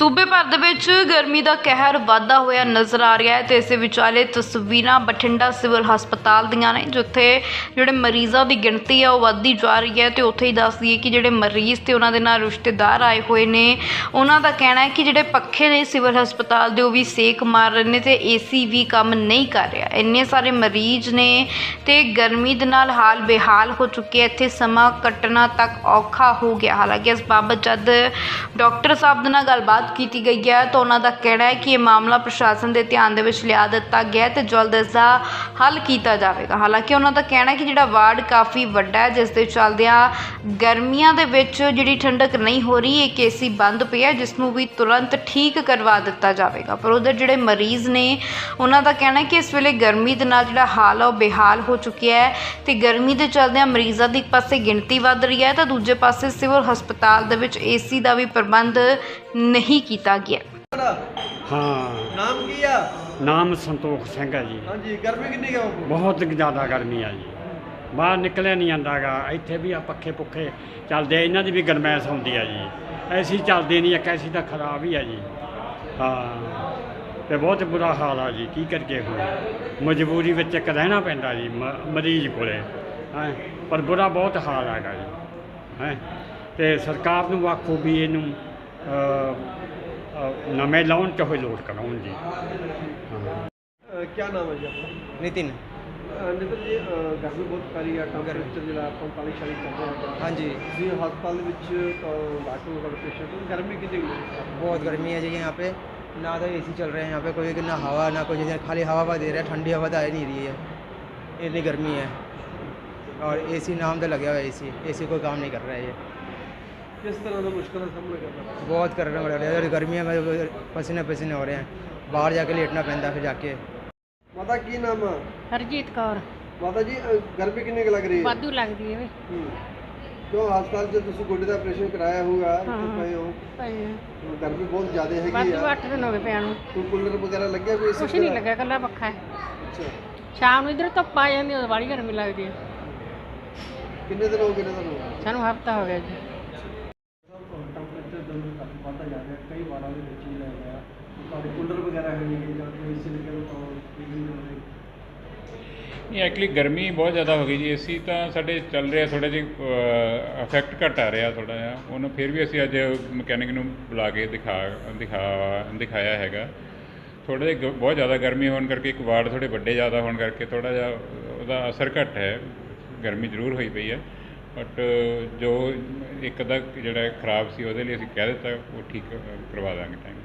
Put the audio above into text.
ਸੂਬੇ ਭਰ ਦੇ ਵਿੱਚ ਗਰਮੀ ਦਾ ਕਹਿਰ ਵਾਧਾ ਹੋਇਆ ਨਜ਼ਰ ਆ ਰਿਹਾ ਹੈ ਤੇ ਇਸੇ ਵਿਚਾਲੇ ਤਸਵੀਰਾਂ ਬਠਿੰਡਾ ਸਿਵਲ ਹਸਪਤਾਲ ਦੀਆਂ ਨੇ, ਜਿੱਥੇ ਜਿਹੜੇ ਮਰੀਜ਼ਾਂ ਦੀ ਗਿਣਤੀ ਆ ਉਹ ਵੱਧਦੀ ਜਾ ਰਹੀ ਹੈ ਤੇ ਉੱਥੇ ਹੀ ਦੱਸ ਦਈਏ ਕਿ ਜਿਹੜੇ ਮਰੀਜ਼ ਤੇ ਉਹਨਾਂ ਦੇ ਨਾਲ ਰਿਸ਼ਤੇਦਾਰ ਆਏ ਹੋਏ ਨੇ, ਉਹਨਾਂ ਦਾ ਕਹਿਣਾ ਹੈ ਕਿ ਜਿਹੜੇ ਪੱਖੇ ਨੇ ਸਿਵਲ ਹਸਪਤਾਲ ਦੇ ਉਹ ਵੀ ਸੇਕ ਮਾਰ ਰਹੇ ਨੇ ਤੇ ਏਸੀ ਵੀ ਕੰਮ ਨਹੀਂ ਕਰ ਰਿਹਾ। ਇੰਨੇ ਸਾਰੇ ਮਰੀਜ਼ ਨੇ ਤੇ ਗਰਮੀ ਦੇ ਨਾਲ ਹਾਲ ਬੇਹਾਲ ਹੋ ਚੁੱਕੇ ਇੱਥੇ ਸਮਾਂ ਕੱਟਣਾ ਤੱਕ ਔਖਾ ਹੋ ਗਿਆ। ਹਾਲਾਂਕਿ ਇਸ ਬਾਬਤ ਜਦ ਡਾਕਟਰ ਸਾਹਿਬ ਦੇ ਨਾਲ ਗੱਲਬਾਤ ਕੀਤੀ ਗਈ ਹੈ ਤਾਂ ਉਹਨਾਂ ਦਾ ਕਹਿਣਾ ਹੈ ਕਿ ਇਹ ਮਾਮਲਾ ਪ੍ਰਸ਼ਾਸਨ ਦੇ ਧਿਆਨ ਦੇ ਵਿੱਚ ਲਿਆ ਦਿੱਤਾ ਗਿਆ ਹੈ ਤੇ ਜਲਦ ਇਸ ਦਾ ਹੱਲ ਕੀਤਾ ਜਾਵੇਗਾ। ਹਾਲਾਂਕਿ ਉਹਨਾਂ ਦਾ ਕਹਿਣਾ ਹੈ ਕਿ ਜਿਹੜਾ ਵਾਰਡ ਕਾਫੀ ਵੱਡਾ ਹੈ, ਜਿਸ ਦੇ ਚੱਲਦਿਆਂ ਗਰਮੀਆਂ ਦੇ ਵਿੱਚ ਜਿਹੜੀ ਠੰਡਕ ਨਹੀਂ ਹੋ ਰਹੀ ਇੱਕ ਏਸੀ ਬੰਦ ਪਿਆ ਜਿਸ ਨੂੰ ਵੀ ਤੁਰੰਤ ਠੀਕ ਕਰਵਾ ਦਿੱਤਾ ਜਾਵੇਗਾ। ਪਰ ਉਧਰ ਜਿਹੜੇ ਮਰੀਜ਼ ਨੇ, ਉਹਨਾਂ ਦਾ ਕਹਿਣਾ ਕਿ ਇਸ ਵੇਲੇ ਗਰਮੀ ਦੇ ਨਾਲ ਜਿਹੜਾ ਹਾਲ ਆ, ਉਹ ਬੇਹਾਲ ਹੋ ਚੁੱਕਿਆ ਹੈ ਤੇ ਗਰਮੀ ਦੇ ਚੱਲਦਿਆਂ ਮਰੀਜ਼ਾਂ ਦੀ ਇੱਕ ਪਾਸੇ ਗਿਣਤੀ ਵੱਧ ਰਹੀ ਹੈ ਤਾਂ ਦੂਜੇ ਪਾਸੇ ਸਿਵਲ ਹਸਪਤਾਲ ਦੇ ਵਿੱਚ ਏਸੀ ਦਾ ਵੀ ਪ੍ਰਬੰਧ ਨਹੀਂ ਕੀਤਾ ਗਿਆ। ਤੁਹਾਡਾ ਹਾਂ। ਨਾਮ ਕੀ ਆ? ਨਾਮ ਸੰਤੋਖ ਸਿੰਘ ਹੈ ਜੀ। ਹਾਂਜੀ ਗਰਮੀ ਕਿੰਨੀ ਕਾ ਬਹੁਤ ਜ਼ਿਆਦਾ ਗਰਮੀ ਆ ਜੀ। ਬਾਹਰ ਨਿਕਲਿਆ ਨਹੀਂ ਜਾਂਦਾਗਾ ਇੱਥੇ ਵੀ ਆ ਪੱਖੇ ਪੁੱਖੇ ਚੱਲਦੇ ਆ। ਇਹਨਾਂ ਦੀ ਵੀ ਗਰਮੈਸ਼ ਹੁੰਦੀ ਆ ਜੀ। ਐਸੀ ਚੱਲਦੇ ਨਹੀਂ ਇੱਕ ਐਸੀ ਤਾਂ ਖਰਾਬ ਹੀ ਆ ਜੀ। ਹਾਂ। ਤੇ ਬਹੁਤ ਬੁਰਾ ਹਾਲ ਆ ਜੀ। ਕੀ ਕਰਕੇ ਹੁਣ? ਮਜਬੂਰੀ ਵਿੱਚ ਇੱਕ ਰਹਿਣਾ ਪੈਂਦਾ ਜੀ ਮ- ਮਰੀਜ਼ ਕੋਲੇ। ਹੈਂ। ਪਰ ਬੁਰਾ ਬਹੁਤ ਹਾਲ ਹੈਗਾ ਜੀ। ਹੈਂ। ਤੇ ਸਰਕਾਰ ਨੂੰ ਆਖੋ ਵੀ ਇਹਨੂੰ ਨਵੇਂ ਲਾਉਣ ਚ ਹੋਏ ਲੋਡ ਕਰਾਉਣ ਜੀ ਹਾਂ ਕੀ ਨਾਮ ਹੈ ਜੀ ਆਪਣਾ ਨਿਤਿਨ ਅਹ ਨਿਤਿਨ ਜੀ ਅਹ ਗਰਮੀ ਬਹੁਤ ਪੈ ਰਹੀ ਹੈ ਟੈਂਪਰੇਚਰ ਜਿਹੜਾ 45 40 ਚੱਲ ਰਿਹਾ ਹੈ ਹਾਂਜੀ ਜੀ ਹਸਪਤਾਲ ਦੇ ਵਿੱਚ ਅਹ, ਡਾਕਟਰ ਵਗੈਰਾ ਪੇਸ਼ੈਂਟ ਗਰਮੀ कितनी हुई है बहुत गर्मी है जी यहाँ पे ना तो एसी चल रहे हैं यहाँ पे कोई ना हवा ना कोई जैसे खाली हवा हवा दे रहा है ठंडी हवा तो आ ही नहीं रही है इतनी गर्मी है और एसी नाम तो लगे हुआ है एसी एसी कोई काम नहीं कर रहा है ये किस तरह का मुश्किल का सामना करना पड़ बहुत करना पड़ रहा है गर्मियों में पसीने पसीने हो रहे हैं बाहर जाके लेटना पैंदा फिर जाके ਮਾਤਾ ਕੀ ਨਾਮ ਆ ਹਰਜੀਤ ਕੌਰ ਮਾਤਾ ਜੀ ਅਹ, ਗਰਮੀ ਕਿੰਨੀ ਕੁ ਲੱਗ ਰਹੀ ਹੈ ਵਾਧੂ ਲੱਗਦੀ ਹੈ ਵੇ ਹੂੰ। ਕਿਉਂ ਹਸਪਤਾਲ 'ਚ ਤੁਸੀਂ ਗੋਡੇ ਦਾ ਆਪਰੇਸ਼ਨ ਕਰਾਇਆ ਹੋਊਗਾ ਹਾਂ। ਇੱਥੇ ਪਏ ਹੋ ਭਾਈ ਹੁਣ ਗਰਮੀ ਬਹੁਤ ਜ਼ਿਆਦਾ ਹੈਗੀ ਵਾਧੂ ਆ 8 ਦਿਨ ਹੋ ਗਏ ਪਿਆ ਨੂੰ ਕੋਈ ਕੂਲਰ ਵਗੈਰਾ ਲੱਗਿਆ ਕੋਈ ਕੁਛ ਨਹੀਂ ਲੱਗਿਆ ਕੱਲਾ ਪੱਖਾ ਹੈ ਅੱਛਾ ਸ਼ਾਮ ਨੂੰ ਇਧਰ ਧੁੱਪ ਆ ਜਾਂਦੀ ਉਹ ਵਾਲੀ ਗਰਮੀ ਲੱਗਦੀ ਹੈ ਕਿੰਨੇ ਦਿਨ ਹੋ ਗਏ ਨੇ ਤੁਹਾਨੂੰ ਸਾਨੂੰ ਹਫਤਾ ਹੋ ਗਿਆ ਜੀ ਜਾ ਰਿਹਾ ਦੇ ਵਿੱਚ ਹੀ ਲੈ ਗਿਆ। ਤੁਹਾਡੇ ਕੂਲਰ ਵਗੈਰਾ ਹੈ ਨਹੀਂ ਜਾਂ ਕੋਈ ਏਸੀ ਲੱਗਿਆ ਤਾਂ ਬਿਜਲੀ ਦੇ ਰਹੇ ਐਕਚੁਅਲੀ ਗਰਮੀ ਬਹੁਤ ਜ਼ਿਆਦਾ ਹੋ ਗਈ ਜੀ। ਏਸੀ ਤਾਂ ਸਾਡੇ ਚੱਲ ਰਿਹਾ ਥੋੜਾ ਜਿਹਾ ਇਫੈਕਟ ਘੱਟ ਆ ਰਿਹਾ ਥੋੜਾ ਜਿਹਾ। ਉਹਨੂੰ ਫਿਰ ਵੀ ਅਸੀਂ ਅੱਜ ਮਕੈਨਿਕ ਨੂੰ ਬੁਲਾ ਕੇ ਦਿਖਾ ਦਿਖਾ, ਦਿਖਾਇਆ ਹੈਗਾ। ਥੋੜਾ ਜਿਹਾ ਗ- ਬਹੁਤ ਜ਼ਿਆਦਾ ਗਰਮੀ ਹੋਣ ਕਰਕੇ ਇੱਕ ਵਾਰਡ ਥੋੜੇ ਵੱਡੇ ਜ਼ਿਆਦਾ ਹੋਣ ਕਰਕੇ ਥੋੜਾ ਜਿਹਾ ਉਹਦਾ ਅਸਰ ਘੱਟ ਹੈ। ਗਰਮੀ ਜ਼ਰੂਰ ਹੋਈ ਪਈ ਹੈ। ਬਟ ਜੋ ਇੱਕ ਦਾ ਜਿਹੜਾ ਖਰਾਬ ਸੀ ਉਹਦੇ ਲਈ ਅਸੀਂ ਕਹਿ ਦਿੱਤਾ, ਉਹ ਠੀਕ ਕਰਵਾ ਦਾਂਗੇ ਟਾਈਮ